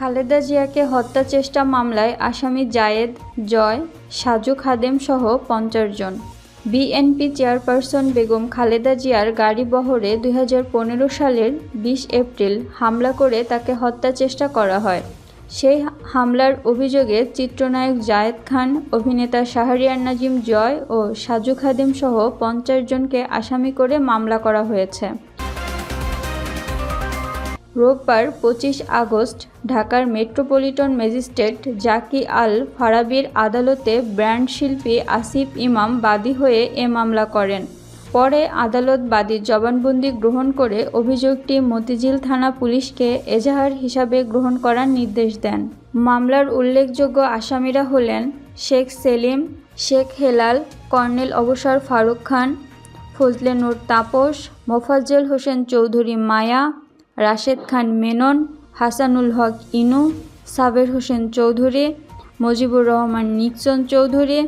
খালেদা জিয়াকে হত্যা চেষ্টা মামলায় আসামি জায়েদ, জয়, সাজু খাদেম সহ পঞ্চাশ জন। বিএনপি চেয়ারপারসন বেগম খালেদা জিয়ার গাড়ি বহরে দুই হাজার পনেরো সালের বিশ এপ্রিল হামলা করে তাকে হত্যা চেষ্টা করা হয়। সেই হামলার অভিযোগে চিত্রনায়ক জায়েদ খান, অভিনেতা শাহরিয়ার নাজিম জয় ও সাজু খাদেম সহ পঞ্চাশ জনকে আসামি করে মামলা করা হয়েছে। রোববার পঁচিশ আগস্ট ঢাকার মেট্রোপলিটন ম্যাজিস্ট্রেট জাকি আল ফারাবির আদালতে ব্র্যান্ড শিল্পী আসিফ ইমাম বাদী হয়ে এ মামলা করেন। পরে আদালত বাদীর জবানবন্দি গ্রহণ করে অভিযোগটি মতিঝিল থানা পুলিশকে এজাহার হিসাবে গ্রহণ করার নির্দেশ দেন। মামলার উল্লেখযোগ্য আসামিরা হলেন শেখ সেলিম, শেখ হেলাল, কর্নেল অবসর ফারুক খান, ফজলে নূর তাপস, মোফাজ্জল হোসেন চৌধুরী মায়া রাশেদ খান মেনন, হাসানুল হক ইনু, সাবের হোসেন চৌধুরী, মজিবুর রহমান নিকচন চৌধুরী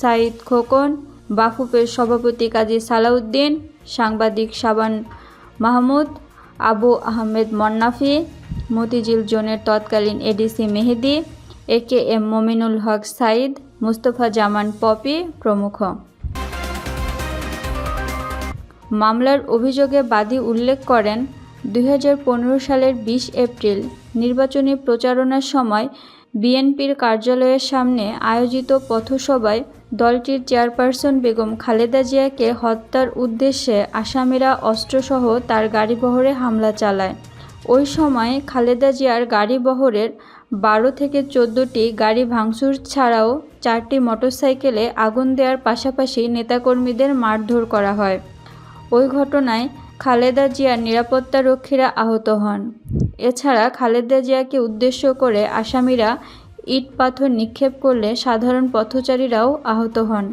সাইদ খোকন, বাফুফের সভাপতি কাজী সালাউদ্দিন, সাংবাদিক সাবান মাহমুদ, আবু আহমেদ মন্নাফি, মতিঝিল জোনের তৎকালীন ADC Mehedi A K M Mominul Haque Sayeed Mustafa Zaman Popy প্রমুখ। মামলার অভিযোগে বাদী উল্লেখ করেন দুই হাজার পনেরো সালের ২০ এপ্রিল, নির্বাচনী প্রচারণার সময় বিএনপির কার্যালয়ের সামনে আয়োজিত পথসভায় দলটির চেয়ারপারসন বেগম খালেদা জিয়াকে হত্যার উদ্দেশ্যে আসামিরা অস্ত্রসহ তার গাড়িবহরে হামলা চালায়। ওই সময় খালেদা জিয়ার গাড়িবহরের বারো থেকে চোদ্দোটি গাড়ি ভাঙচুর ছাড়াও চারটি মোটরসাইকেলে আগুন দেওয়ার পাশাপাশি নেতাকর্মীদের মারধর করা হয়। ওই ঘটনায় খালেদা জিয়ার নিরাপত্তা রক্ষীরা আহত হন। এছাড়া খালেদা জিয়াকে উদ্দেশ্য করে আসামিরা ইট পাথর নিক্ষেপ করলে সাধারণ পথচারীরাও আহত হন।